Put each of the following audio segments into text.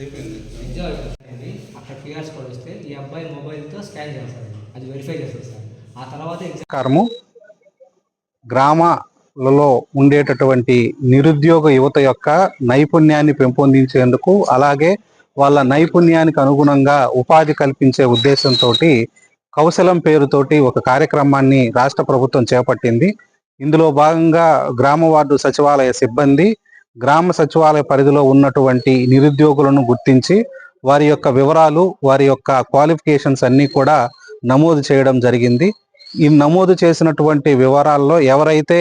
알고 있는 인지 알고 అక్కడ QRs code ఈ అబ్బాయి మొబైల్తో స్కాన్ చేస్తారు అది వెరిఫై చేస్తారు సార్. ఆ తర్వాత ఎగ్జామ్ గ్రామ గ్రామాలలో ఉండేటటువంటి నిరుద్యోగ యువత యొక్క నైపుణ్యాన్ని పెంపొందించేందుకు అలాగే వాళ్ళ నైపుణ్యానికి అనుగుణంగా ఉపాధి కల్పించే ఉద్దేశంతో కౌశలం పేరుతోటి ఒక కార్యక్రమాన్ని రాష్ట్ర ప్రభుత్వం చేపట్టింది. ఇందులో భాగంగా గ్రామ వార్డు సచివాలయ సిబ్బంది గ్రామ సచివాలయ పరిధిలో ఉన్నటువంటి నిరుద్యోగులను గుర్తించి వారి యొక్క వివరాలు వారి యొక్క క్వాలిఫికేషన్స్ అన్నీ కూడా నమోదు చేయడం జరిగింది. ఈ నమోదు చేసినటువంటి వివరాల్లో ఎవరైతే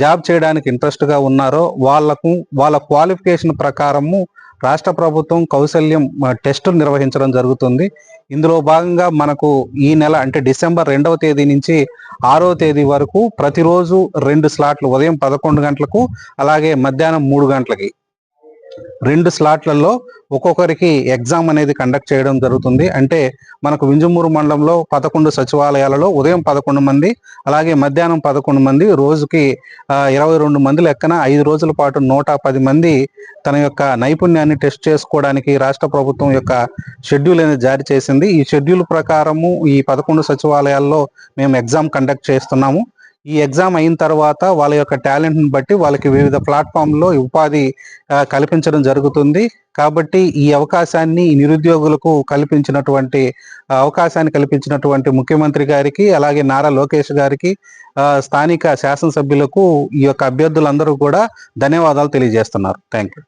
జాబ్ చేయడానికి ఇంట్రెస్ట్గా ఉన్నారో వాళ్ళకు వాళ్ళ క్వాలిఫికేషన్ ప్రకారము రాష్ట్ర ప్రభుత్వం కౌశల్యం టెస్టు టెస్టులు నిర్వహించడం జరుగుతుంది. ఇందులో భాగంగా మనకు ఈ నెల అంటే డిసెంబర్ రెండవ తేదీ నుంచి ఆరో తేదీ వరకు ప్రతిరోజు రెండు స్లాట్లు ఉదయం పదకొండు గంటలకు అలాగే మధ్యాహ్నం మూడు గంటలకి. రెండు స్లాట్లలో ఒక్కొక్కరికి ఎగ్జామ్ అనేది కండక్ట్ చేయడం జరుగుతుంది. అంటే మనకు వింజమూరు మండలంలో పదకొండు సచివాలయాలలో ఉదయం పదకొండు మంది అలాగే మధ్యాహ్నం పదకొండు మంది రోజుకి ఇరవై రెండు మంది లెక్కన ఐదు రోజుల పాటు నూట పది మంది తన యొక్క నైపుణ్యాన్ని టెస్ట్ చేసుకోవడానికి రాష్ట్ర ప్రభుత్వం యొక్క షెడ్యూల్ అనేది జారీ చేసింది. ఈ షెడ్యూల్ ప్రకారము ఈ పదకొండు సచివాలయాల్లో మేము ఎగ్జామ్ కండక్ట్ చేస్తున్నాము. ఈ ఎగ్జామ్ అయిన తర్వాత వాళ్ళ యొక్క టాలెంట్ని బట్టి వాళ్ళకి వివిధ ప్లాట్ఫామ్లో ఉపాధి కల్పించడం జరుగుతుంది. కాబట్టి ఈ అవకాశాన్ని నిరుద్యోగులకు కల్పించినటువంటి అవకాశాన్ని కల్పించినటువంటి ముఖ్యమంత్రి గారికి అలాగే నారా లోకేష్ గారికి స్థానిక శాసనసభ్యులకు ఈ యొక్క అభ్యర్థులందరూ కూడా ధన్యవాదాలు తెలియజేస్తున్నారు. Thank you